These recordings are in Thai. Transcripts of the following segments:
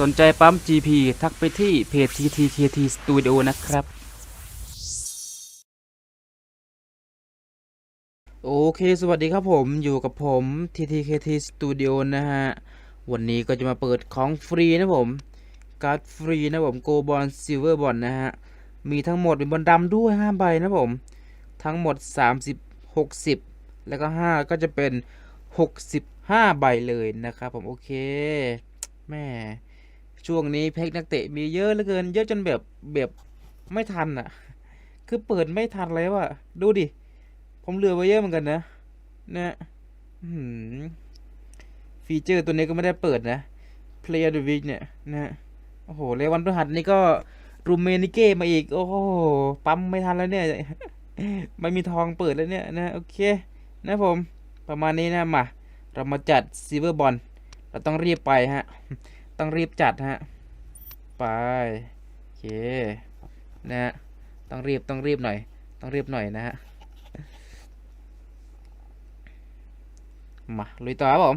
สนใจปั๊ม GP ทักไปที่เพจ TTKT Studio นะครับ โอเค สวัสดีครับผมอยู่กับผม TTKT Studio นะฮะ วันนี้ก็จะมาเปิดของฟรีนะผม การ์ดฟรีนะผมโกบอลซิลเวอร์บอลนะฮะ มีทั้งหมดเป็นบอลดำด้วย 5 ใบนะผม ทั้งหมด 30 60 แล้วก็ 5 ก็จะเป็น 65 ใบเลยนะครับผม โอเคแม่ ช่วงนี้แพ็กนักเตะมีเยอะเหลือเกิน เยอะจนแบบแบบไม่ทันอะ คือเปิดไม่ทันแล้วอะ ดูดิ ผมเหลือไว้เยอะเหมือนกันนะ นะฟีเจอร์ตัวนี้ก็ไม่ได้เปิดนะ Play of the Week เนี่ยนะโอ้โหเลวันพฤหัสนี่ก็รูเมนิเก้มาอีก โอ้โห ปั๊มไม่ทันแล้วเนี่ยไม่มีทองเปิดแล้วเนี่ยนะ โอเค นะผม ประมาณนี้นะมา เรามาจัดซิเวอร์บอลเราต้องรีบไปฮะ ต้องรีบจัดฮะ ไป โอเค นะฮะ ต้องรีบต้องรีบหน่อย ต้องรีบหน่อยนะฮะ มาลุยต่อครับผม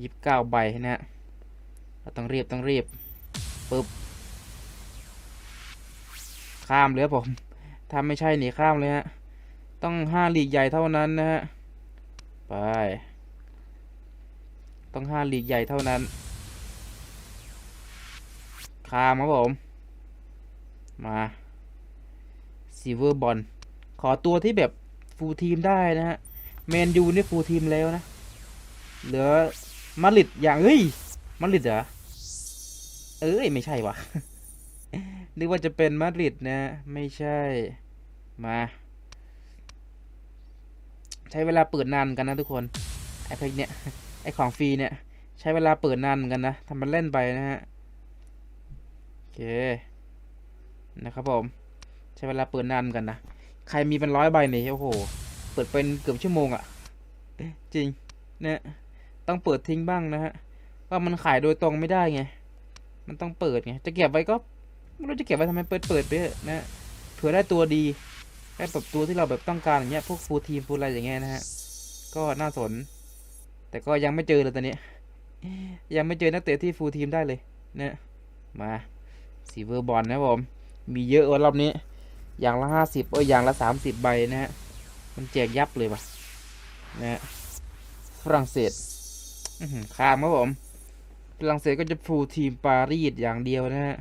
ยี่สิบเก้าใบนะฮะ เราต้องรีบต้องรีบปึ๊บ ข้ามเลยครับผมถ้าไม่ใช่หนีข้ามเลยฮะ ต้องห้าหลีกใหญ่เท่านั้นนะฮะ ไป ต้องห้าลีกใหญ่เท่านั้นข้ามครับผม มาซีเวอร์บอลขอตัวที่แบบฟูลทีมได้นะฮะแมนยูนี่ฟูลทีมแล้วนะ เหลือมาริดอย่างเฮ้ยมาริดเหรอ เอ้ย ไม่ใช่วะนึกว่าจะเป็นมาริดนะ ไม่ใช่ มา ใช้เวลาเปิดนานเหมือนกันนะทุกคน ไอ้เพลงเนี้ย ไอของฟรีเนี่ย ใช้เวลาเปิดนานเหมือนกันนะทำมันเล่นไปนะฮะ โอเค นะครับผม ใช้เวลาเปิดนานเหมือนกันนะ ใครมีเป็นร้อยใบเนี่ยโอ้โห เปิดเป็นเกือบชั่วโมงอะ่ะ จริงเนี่ยต้องเปิดทิ้งบ้างนะฮะ ว่ามันขายโดยตรงไม่ได้ไง มันต้องเปิดไง จะเก็บไว้ก็ไม่รู้จะเก็บไว้ทำไมเปิดเปิดไปนะเผื่อได้ตัวดีได้แบบตัวที่เราแบบต้องการอย่างเงี้ย พวกฟูลทีมฟูลอะไรอย่างเงี้ยนะฮะ ก็น่าสน แต่ก็ยังไม่เจอเลยตอนนี้ ยังไม่เจอนักเตะที่ฟูลทีมได้เลยนี่มาซีเวอร์บอลนะผม มีเยอะวันรอบนี้ อย่างละห้าสิบเอออย่างละสามสิบใบนะฮะ มันแจกยับเลยว่ะนะฝรั่งเศสข้ามครับผม ฝรั่งเศสก็จะฟูลทีมปารีสอย่างเดียวนะฮะ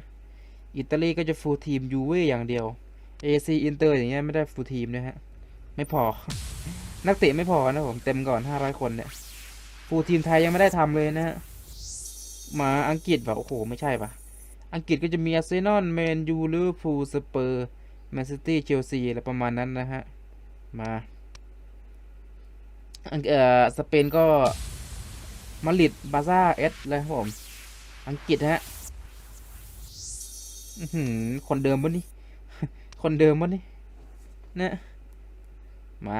อิตาลีก็จะฟูลทีมยูเว่อย่างเดียวเอซีอินเตอร์อย่างเงี้ยไม่ได้ฟูลทีมนะฮะ ไม่พอ นักเตะไม่พอนะผม เต็มก่อนห้าร้อยคนเนี่ย ฟูทีมไทยยังไม่ได้ทำเลยนะฮะมาอังกฤษแบบโอ้โห ไม่ใช่ปะอังกฤษก็จะมีอาร์เซนอลแมนยูลิเวอร์พูลสเปอร์แมนซิตี้เชลซีอะไรประมาณนั้นนะฮะ มาอังเอ่อสเปนก็มาริดบาซ่าเอสเลยครับผม อังกฤษฮะอื้อหือคนเดิมปะนี่ คนเดิมปะนี่นะมา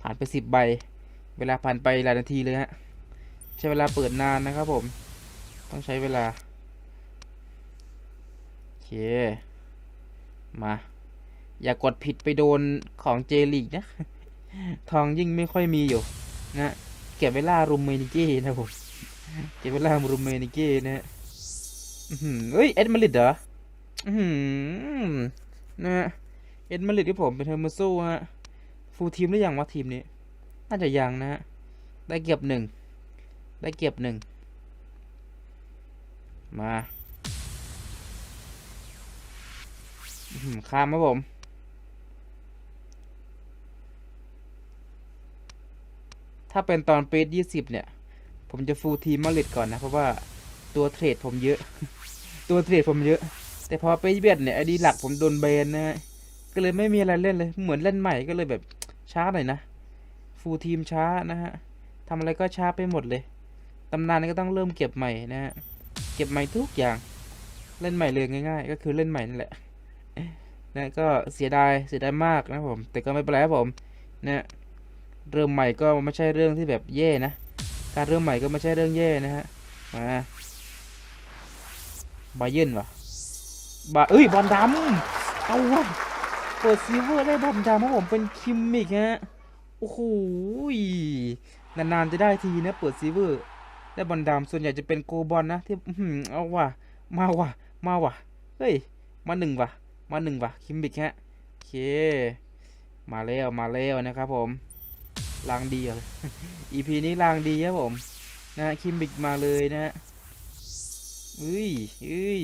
ผ่านไปสิบใบ เวลาผ่านไปหลายนาทีเลยฮะ ใช้เวลาเปิดนานนะครับผม ต้องใช้เวลา โอเค มา อย่ากดผิดไปโดนของเจลีกนะ ทองยิ่งไม่ค่อยมีอยู่ นะเก็บเวลารุมเมนิเก้นะผมเก็บเวลารุมเมนิเก้นะฮะเฮ้ย เอ็ดมาริดเหรอนะฮะเอ็ดมาริดที่ผมเป็นเทอร์มาซูฮะ ฟูลทีมหรือยังวะทีมนี้ น่าจะยังนะฮะ ได้เก็บหนึ่ง ได้เก็บหนึ่ง มาข้ามครับผม ถ้าเป็นตอนเปสยี่สิบเนี่ย ผมจะฟูลทีมมาริดก่อนนะ เพราะว่าตัวเทรดผมเยอะ ตัวเทรดผมเยอะ แต่พอเปสเบียดเนี่ยไอดีหลักผมโดนแบนนะฮะก็เลยไม่มีอะไรเล่นเลย เหมือนเล่นใหม่ก็เลยแบบช้าหน่อยนะ ฟูลทีมช้านะฮะทำอะไรก็ช้าไปหมดเลยตำนานก็ต้องเริ่มเก็บใหม่นะฮะเก็บใหม่ทุกอย่างเล่นใหม่เลยง่าย ๆ ก็คือเล่นใหม่นั่นแหละนะก็เสียดายเสียดายมากนะผม แต่ก็ไม่เป็นไรครับผมนะเริ่มใหม่ก็ไม่ใช่เรื่องที่แบบแย่นะการเริ่มใหม่ก็ไม่ใช่เรื่องแย่นะฮะมาบาเยินวะบาเอ้ยบอลดำเอาวะเปิดซีเวอร์ได้บอลดำครับผมเป็นคิมมิกฮะ โอ้โหนานๆจะได้ทีนะเปิดซีเวอร์ได้บอลดำส่วนใหญ่จะเป็นโกบอลนะที่อื้อหือเอาว่ะมาว่ะมาว่ะเฮ้ยมาหนึ่งว่ะมาหนึ่งว่ะคิมบิกฮะโอเค มาแล้วมาแล้วนะครับผมลางดีเหรอ EP นี้ลางดีครับผมนะคิมบิกมาเลยนะฮะเอ้ยเอ้ย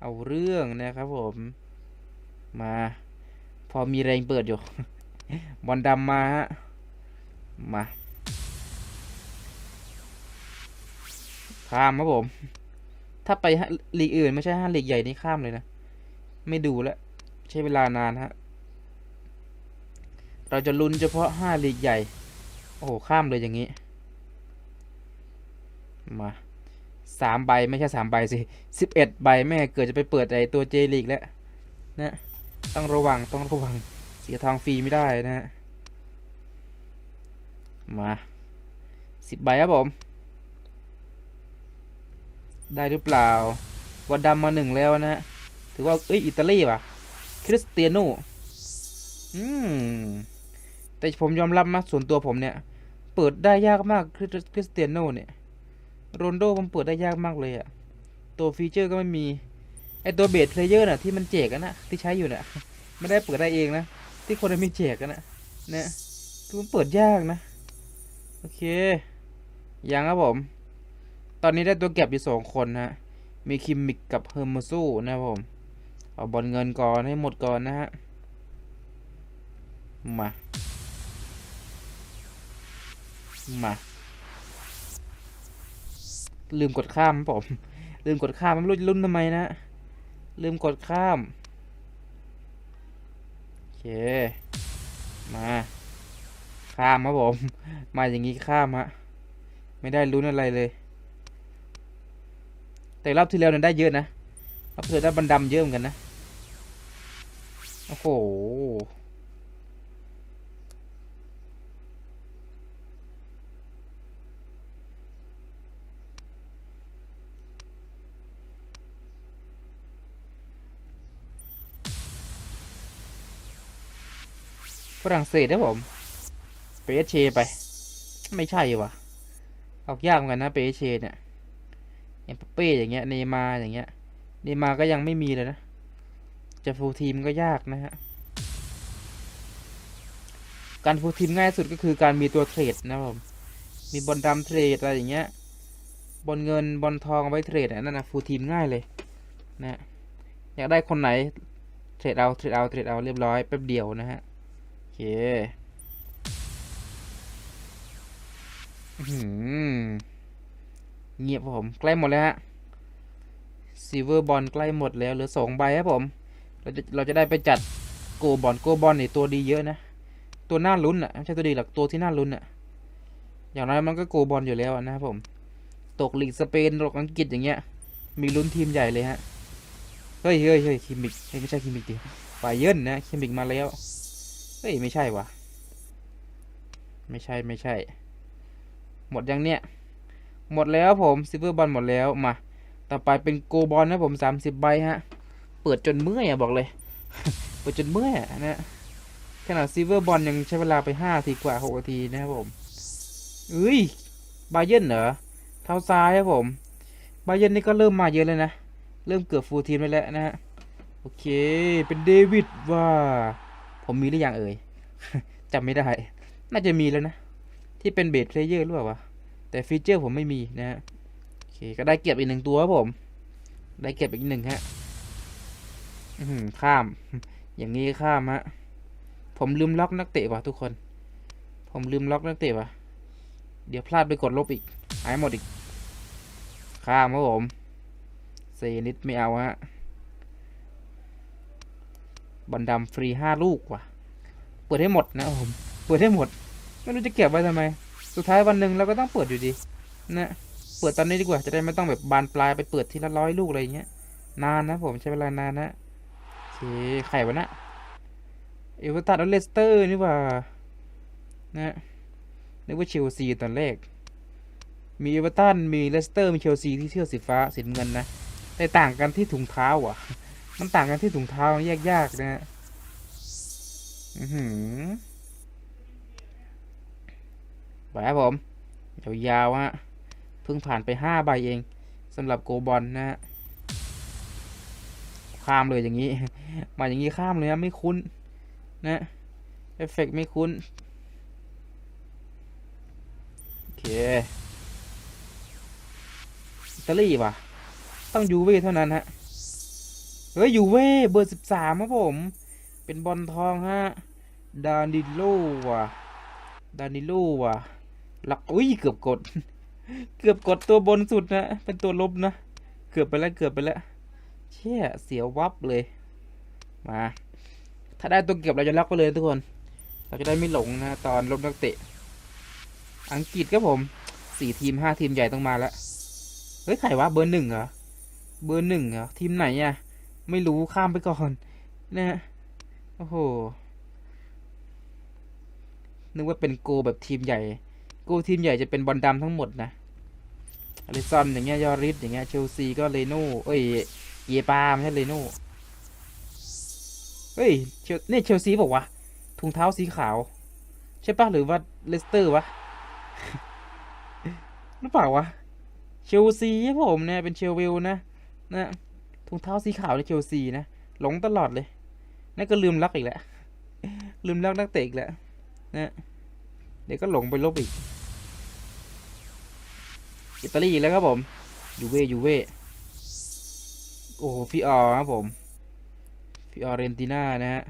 เอาเรื่องนะครับผม มา พอมีแรงเปิดอยู่ บอลดำมาฮะ มาข้ามครับผม ถ้าไปฮะลีกอื่นไม่ใช่ห้าลีกใหญ่นี่ข้ามเลยนะ ไม่ดูแล้ว ใช้เวลานานฮะ เราจะลุ้นเฉพาะห้าลีกใหญ่ โอ้โห ข้ามเลยอย่างนี้ มาสามใบไม่ใช่สามใบสิสิบเอ็ดใบแม่เกิดจะไปเปิดไอตัวเจลีกแล้วนะ ต้องระวังต้องระวัง เสียทางฟรีไม่ได้นะฮะ มาสิบใบครับผม ได้หรือเปล่า วันดำมาหนึ่งแล้วนะฮะ ถือว่า เอ้ย อิตาลีว่ะ คริสเตียโนอืม แต่ผมยอมรับนะส่วนตัวผมเนี่ย เปิดได้ยากมากคริสเตียโนเนี่ยโรนโดผมเปิดได้ยากมากเลยอะตัวฟีเจอร์ก็ไม่มี ไอตัวเบสเพลเยอร์น่ะที่มันแจกันนะที่ใช้อยู่น่ะไม่ได้เปิดได้เองนะ ที่คนไม่แจกกันนะเนี่ยคือมันเปิดยากนะ โอเค ยังครับผม ตอนนี้ได้ตัวเก็บอยู่สองคนนะฮะ มีคิมมิกกับเฮอร์โมซูนะครับผม เอาบอลเงินก่อนให้หมดก่อนนะฮะ มา มา ลืมกดข้ามผม ลืมกดข้ามไม่รู้จะลุ้นทำไมนะ ลืมกดข้าม มาข้ามครับผม มาอย่างนี้ข้ามฮะไม่ได้ลุ้นอะไรเลย แต่รอบที่แล้วนั้นได้เยอะนะรอบที่แล้วได้บันดำเยอะเหมือนกันนะ โอ้โห ฝรั่งเศสนะผมเปเชไป ไม่ใช่วะออกยากเหมือนกันนะเปเชเนี่ยเอ็มเป้อย่างเงี้ยเนยมาอย่างเงี้ยเนยมาก็ยังไม่มีเลยนะ จะฟูลทีมก็ยากนะฮะการฟูลทีมง่ายสุดก็คือการมีตัวเทรดนะครับผมมีบอลดำเทรดอะไรอย่างเงี้ยบอลเงินบอลทองเอาไว้เทรดอะนั่นนะฟูลทีมง่ายเลยนะอยากได้คนไหนเทรดเอาเทรดเอาเทรดเอาเรียบร้อยแป๊บเดียวนะฮะ เคอื้อหือเงียบครับผม ใกล้หมดแล้วฮะซิเวอร์บอลใกล้หมดแล้วเหลือสองใบครับผม เราจะเราจะได้ไปจัดโกบอลโกบอลนี่ตัวดีเยอะนะ ตัวน่าลุ้นอะไม่ใช่ตัวดีหรอกตัวที่น่าลุ้นอะ อย่างน้อยมันก็โกบอลอยู่แล้วอะนะครับผม ตกลีกสเปนตกอังกฤษอย่างเงี้ย มีลุ้นทีมใหญ่เลยฮะ เฮ้ยเฮ้ยเฮ้ยคิมมิกเฮ้ยไม่ใช่คิมมิกดิไบเยิร์นนะคิมมิกมาแล้ว เฮ้ย ไม่ใช่วะไม่ใช่ไม่ใช่ หมดยังเนี่ย หมดแล้วผมซิเวอร์บอลหมดแล้วมา ต่อไปเป็นโกบอลนะผมสามสิบใบฮะ เปิดจนเมื่อยอะบอกเลย เปิดจนเมื่อยอะนะขนาดซิเวอร์บอลยังใช้เวลาไปห้าทีกว่าหกนาทีนะครับผมเอ้ยบาเยิร์นเหรอเท้าซ้ายครับผมบาเยิร์นนี่ก็เริ่มมาเยอะเลยนะ เริ่มเกือบฟูลทีมไปแล้วนะฮะ โอเค เป็นเดวิดว่า ผมมีหรือยังเอ่ยจำไม่ได้ น่าจะมีแล้วนะ ที่เป็นเบสเพลเยอร์หรือเปล่าวะ แต่ฟีเจอร์ผมไม่มีนะฮะโอเค ก็ได้เก็บอีกหนึ่งตัวครับผม ได้เก็บอีกหนึ่งฮะข้าม อย่างนี้ข้ามฮะ ผมลืมล็อกนักเตะว่ะทุกคน ผมลืมล็อกนักเตะว่ะ เดี๋ยวพลาดไปกดลบอีกหายหมดอีก ข้ามครับผมเซนิดไม่เอาฮะ บอลดำฟรีห้าลูกว่ะ เปิดให้หมดนะผม เปิดให้หมด ไม่รู้จะเก็บไว้ทำไม สุดท้ายวันหนึ่งเราก็ต้องเปิดอยู่ดี นะ เปิดตอนนี้ดีกว่า จะได้ไม่ต้องแบบบานปลายไปเปิดทีละร้อยลูกอะไรเงี้ย นานนะผมใช้เวลานานนะโอเคไข่วะนะ เอเวอร์ตันเลสเตอร์นี่ว่า นะนึกว่าเชลซีตอนแรก มีเอเวอร์ตัน มีเลสเตอร์ มีเชลซีที่เสื้อสีฟ้าสีเงินนะ แต่ต่างกันที่ถุงเท้าอะ มันต่างกันที่ถุงเท้าแยกยากนะฮะอือหือไปครับผมยาวๆฮะเพิ่งผ่านไปห้าใบเองสำหรับโกบอลนะฮะข้ามเลยอย่างนี้ มาอย่างนี้ข้ามเลยนะไม่คุ้นนะเอฟเฟกต์ไม่คุ้นโอเคอิตาลีว่ะ ต้องยูว่เท่านั้นฮะ เฮ้ย อยู่เว่เบอร์สิบสามครับผม เป็นบอลทองฮะ ดานิโลว่ะ ดานิโลว่ะ หลักอุ้ย เกือบกด เกือบกดตัวบนสุดนะ เป็นตัวลบนะ เกือบไปแล้ว เกือบไปแล้ว เชี่ย เสียววับเลย มา ถ้าได้ตัวเก็บเราจะล็อกไปเลยทุกคน เราจะได้ไม่หลงนะตอนลบนักเตะ อังกฤษครับผมสี่ทีมห้าทีมใหญ่ต้องมาแล้ว เฮ้ย ใครวะ เบอร์หนึ่งเหรอ เบอร์หนึ่งเหรอ ทีมไหนอะ ไม่รู้ข้ามไปก่อนนะฮะโอ้โหนึกว่าเป็นโกแบบทีมใหญ่ โกทีมใหญ่จะเป็นบอลดำทั้งหมดนะอลิซอนอย่างเงี้ยยอริสอย่างเงี้ยเชลซีก็เลโน่เอ้ยเยปาไม่ใช่เลโน่เฮ้ยเชลนี่ยเชลซีบอกว่าถุงเท้าสีขาว ใช่ปะหรือว่าเลสเตอร์วะหรือเปล่าวะเชลซีผมเนี่ยเป็นเชลวิลนะนะ ถุงเท้าสีขาวในเชลซีนะ หลงตลอดเลยนั่นก็ลืมรักอีกแล้ว ลืมรักนักเตะอีกแล้วนะเดี๋ยวก็หลงไปลบอีก อิตาลีอีกแล้วครับผม ยูเว่ยูเว่โอ้โหพี่ออครับผมฟิออเรนติน่านะฮะ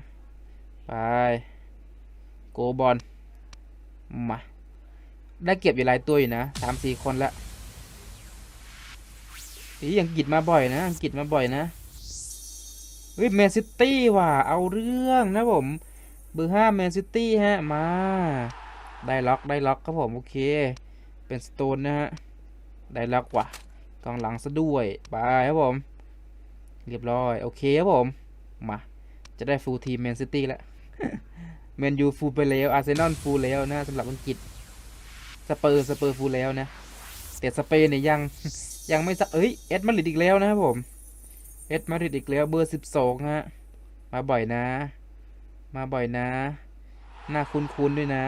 ไป โกบอล มา ได้เก็บอยู่หลายตัวอยู่นะสามสี่คนละ อีอังกฤษมาบ่อยนะ อังกฤษมาบ่อยนะเฮ้ยแมนซิตี้ว่ะเอาเรื่องนะผมเบอร์ห้าแมนซิตี้ฮะ มา ได้ล็อกได้ล็อกครับผมโอเค เป็นสโตนนะฮะ ได้ล็อกว่ะกองหลังซะด้วยไปครับผม เรียบร้อย โอเคครับผม มา จะได้ฟูลทีมแมนซิตี้แล้วแมนยูฟูลไปแล้วอาร์เซนอลฟูลแล้วนะสำหรับอังกฤษสเปอร์สเปอร์ฟูลแล้วนะแต่สเปนเนี่ยยัง ยังไม่สักเอ้ยเอ็ดมาริดอีกแล้วนะครับผมเอ็ดมาริดอีกแล้วเบอร์สิบสองฮะมาบ่อยนะ มาบ่อยนะหน้าคุ้นๆด้วยนะ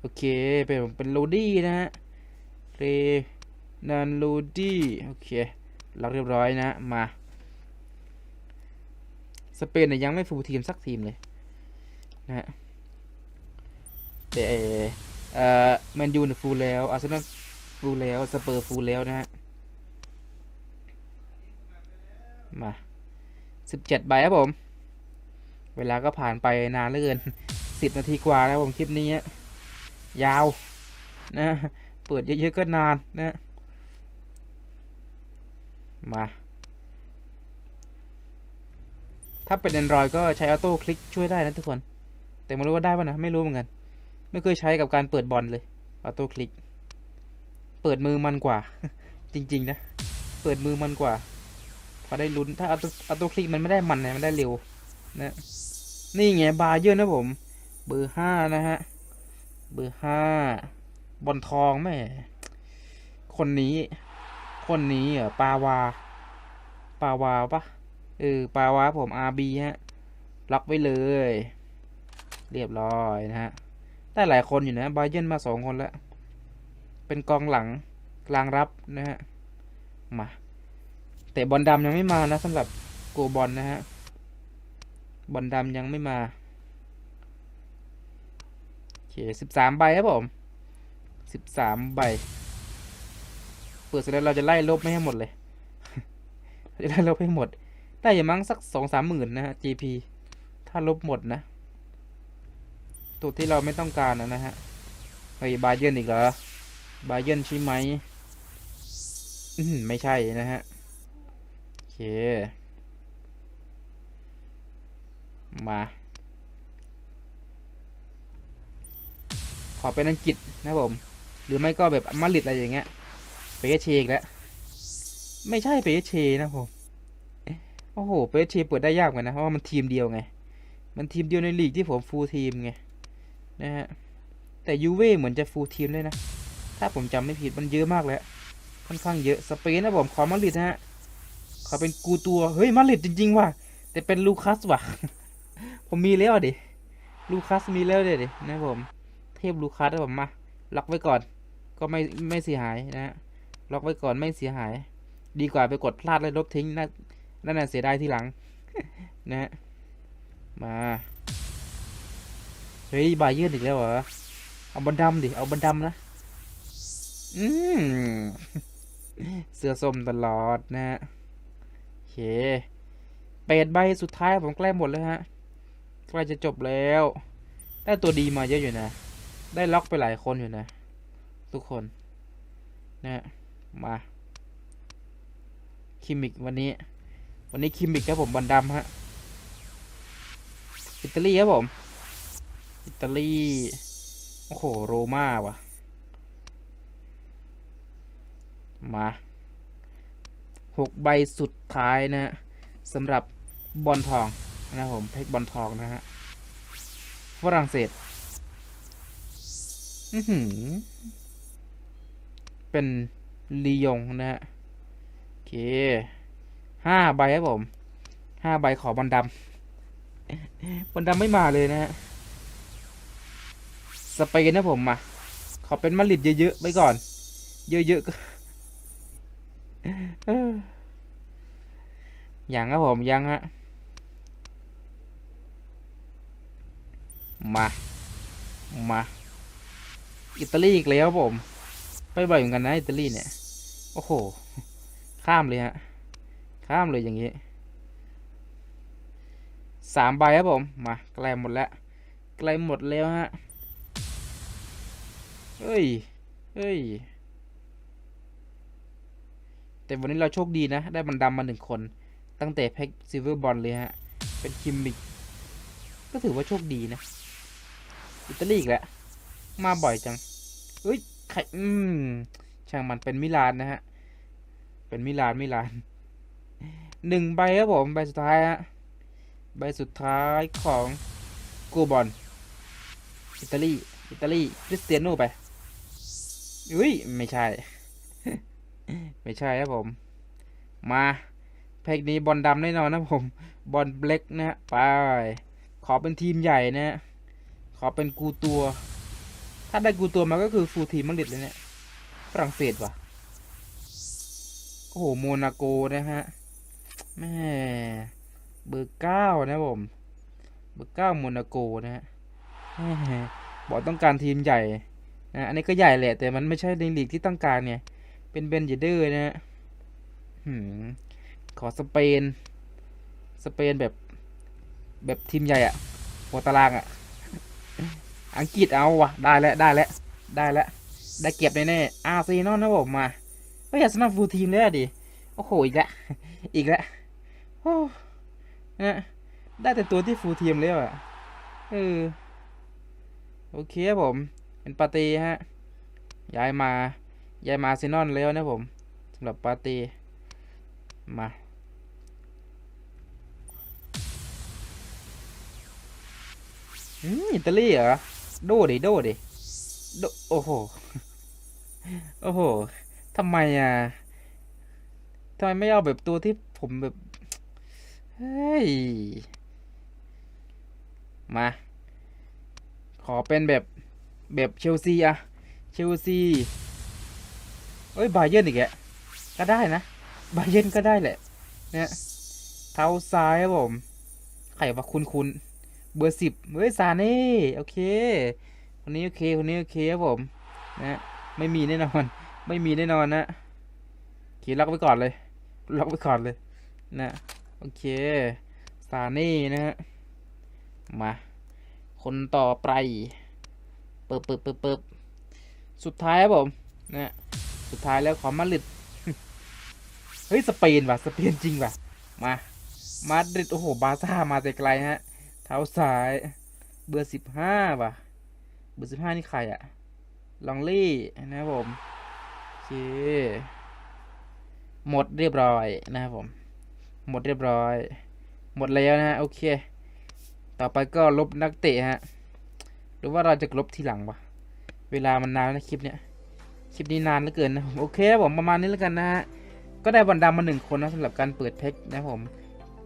โอเค เป็นเป็นโรดี้นะฮะเรนันโรดี้โอเคเราเรียบร้อยนะมา สเปนเนี่ยยังไม่ฟูลทีมสักทีมเลยนะฮะแต่เอ่อแมนยูเนี่ยฟูลแล้วอาร์เซนอล ฟูลแล้ว สเปอร์ฟูลแล้วนะฮะ มาสิบเจ็ดใบครับผม เวลาก็ผ่านไปนานเหลือเกินสิบนาทีกว่าแล้วผมคลิปนี้ ยาว นะ เปิดเยอะๆก็นานนะ มา ถ้าเป็น Android ก็ใช้ออโต้คลิกช่วยได้นะทุกคน แต่ไม่รู้ว่าได้ป่ะนะ ไม่รู้เหมือนกัน ไม่เคยใช้กับการเปิดบอลเลยออโต้คลิก เปิดมือมันกว่า จริง ๆ นะ เปิดมือมันกว่าพอได้ลุ้นถ้าออโต้ออโตคลิกมันไม่ได้มันนะมันได้เร็วนะนี่ไงบาเยอร์นะผม เบอร์ห้านะฮะ เบอร์ห้าบอลทองแม่คนนี้ คนนี้เหรอปาวา ปาวาปะเออปาวาผม RB ฮะ ล็อกไว้เลย เรียบร้อยนะฮะ ได้หลายคนอยู่นะ บาเยนมาสองคนแล้ว เป็นกองหลังกลางรับนะฮะ มา แต่บอลดำยังไม่มานะสำหรับโกบอลนะฮะ บอลดำยังไม่มาโอเคสิบสามใบครับผมสิบสามใบ เปิดเสร็จแล้วเราจะไล่ลบไม่ให้หมดเลย จะไล่ลบให้หมด ได้อย่างมั้งสักสองสามหมื่นนะฮะ GP ถ้าลบหมดนะตัวที่เราไม่ต้องการนะฮะเฮ้บาเยนอีกเหรอ บาเยนใช่ไหมไม่ใช่นะฮะ โอเค มา ขอเป็นอังกฤษนะผม หรือไม่ก็แบบมาริดอะไรอย่างเงี้ยเปเชกแล้ว ไม่ใช่เปเชนะผม โอ้โห เปเชเปิดได้ยากเหมือนนะ เพราะว่ามันทีมเดียวไง มันทีมเดียวในลีกที่ผมฟูลทีมไง นะฮะ แต่ยูเว่เหมือนจะฟูลทีมด้วยนะ ถ้าผมจำไม่ผิดมันเยอะมากแล้วค่อนข้างเยอะสเปนนะผมขอมาริดนะฮะขอเป็นกูตัวเฮ้ยมาริดจริง ๆ ว่ะแต่เป็นลูคัสว่ะ ผมมีแล้วดิลูคัสมีแล้วเดี๋ยวดินะผม เทพลูคัสนะผมมาล็อกไว้ก่อน ก็ไม่ไม่เสียหายนะฮะล็อกไว้ก่อนไม่เสียหาย ดีกว่าไปกดพลาดแล้วลบทิ้งนั่นนั่นน่ะเสียดายทีหลังนะฮะมาเฮ้ยบายยื่นอีกแล้วเหรอเอาบันดำดิเอาบันดำนะ อืมเสื้อส้มตลอดนะฮะโอเคเป็ดใบสุดท้ายผมใกล้หมดแล้วฮะใกล้จะจบแล้ว ได้ตัวดีมาเยอะอยู่นะ ได้ล็อกไปหลายคนอยู่นะ ทุกคนนะฮะมาคิมิกวันนี้ วันนี้คิมิกครับผมบันดำฮะอิตาลีครับผม อิตาลี โอ้โห โรม่าว่ะ มาหกใบสุดท้ายนะสำหรับบอลทองนะผมเพชรบอลทองนะฮะฝรั่งเศสอือหือเป็นลียงนะฮะโอเคห้าใบครับผมห้าใบขอบอลดำบอลดำไม่มาเลยนะฮะสเปนนะผมมาขอเป็นมาริดเยอะๆไว้ก่อน เยอะๆก็ ยังครับผมยังฮะ มา มา อิตาลีอีกแล้วครับผมไปบ่อยเหมือนกันนะอิตาลีเนี่ย โอ้โห ข้ามเลยฮะ ข้ามเลยอย่างนี้สามใบครับผม มาใกล้หมดแล้วใกล้หมดแล้วฮะ เฮ้ย เฮ้ย แต่วันนี้เราโชคดีนะ ได้บันดำมาหนึ่งคน ตั้งแต่แพ็กซิลเวอร์บอลเลยฮะ เป็นคิมมิกก็ถือว่าโชคดีนะ อิตาลีอีกแล้วมาบ่อยจังเฮ้ยใครอืมช่างมันเป็นมิลานนะฮะ เป็นมิลานมิลานหนึ่งใบครับผมใบสุดท้ายฮะใบสุดท้ายของกูบอลอิตาลีอิตาลีคริสเตียโนไปอุ้ยไม่ใช่ ไม่ใช่ครับผม มาเพลงนี้บอลดำแน่นอนนะผม บอลเบล็กนะฮะไป ขอเป็นทีมใหญ่นะ ขอเป็นกูตัว ถ้าได้กูตัวมาก็คือฟูลทีมมังดิดเลยเนี่ยฝรั่งเศสว่ะ โอ้โห โมนาโกนะฮะ แม่เบอร์เก้านะผม เบอร์เก้าโมนาโกนะฮะแม่บอกต้องการทีมใหญ่นะอันนี้ก็ใหญ่แหละ แต่มันไม่ใช่ในลีกที่ต้องการเนี่ย เป็นเบนเยเดอร์นะฮะหืมขอสเปน สเปนแบบ แบบทีมใหญ่อะหัวตารางอะอังกฤษเอาวะได้แล้วได้แล้วได้แล้วได้เก็บแน่ๆอาร์ซีนอลนะผมมาไม่อยากสนับฟูลทีมเลยอะดิโอ้โหอีกแล้วอีกแล้วโอ้นะได้แต่ตัวที่ฟูลทีมแล้วอะเออโอเคครับผม เป็นปาร์ตี้ฮะ ย้ายมา ย้ายมาอาร์เซนอลแล้วนะผมสำหรับปาร์ตี้มาอืมอิตาลีเหรอโดดิโดดิโดโอ้โห โอ้โหทำไมอะทำไมไม่เอาแบบตัวที่ผมแบบ เฮ้ย มา ขอเป็นแบบแบบเชลซีอะเชลซี เอ้ย บาเยินอีกแกก็ได้นะ บาเยินก็ได้แหละ เนี่ยเท้าซ้ายครับผมใครว่าคุณคุณเบอร์สิบเฮ้ยซาเน่โอเค คนนี้โอเค คนนี้โอเคครับผม นะไม่มีแน่นอน ไม่มีแน่นอนนะโอเคล็อกไว้ก่อนเลย ล็อกไว้ก่อนเลย นะ โอเคซาเน่นะฮะ มา คนต่อไป เปิบเปิบเปิบเปิบสุดท้ายครับผม นะ สุดท้ายแล้วขอมาดริดเฮ้ย สเปนว่ะ สเปนจริงว่ะ มา มาดริดโอ้โห บาซ่ามาแต่ไกลฮะ เท้าซ้าย เบอร์สิบห้าว่ะ เบอร์สิบห้านี่ใครอะลองลี่นะครับผมโอเคหมดเรียบร้อยนะครับผม หมดเรียบร้อย หมดแล้วนะฮะโอเค ต่อไปก็ลบนักเตะฮะ หรือว่าเราจะลบทีหลังวะ เวลามันนานนะคลิปเนี้ย คลิปนี้นานเหลือเกินนะผมโอเคผมประมาณนี้แล้วกันนะฮะก็ได้บอลดำมาหนึ่งคนนะสำหรับการเปิดเพชรนะครับผม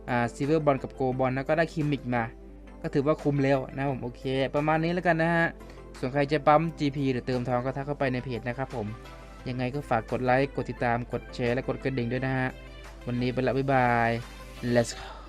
อ่าซิเวอร์บอลกับโกบอลนะก็ได้คิมิกมา ก็ถือว่าคุ้มแล้วนะครับผมโอเค ประมาณนี้แล้วกันนะฮะส่วนใครจะปั๊ม GP หรือเติมทองก็ทักเข้าไปในเพจนะครับผมยังไงก็ฝากกดไลค์กดติดตามกดแชร์และกดกระดิ่งด้วยนะฮะวันนี้ไปละบ๊ายบาย let's go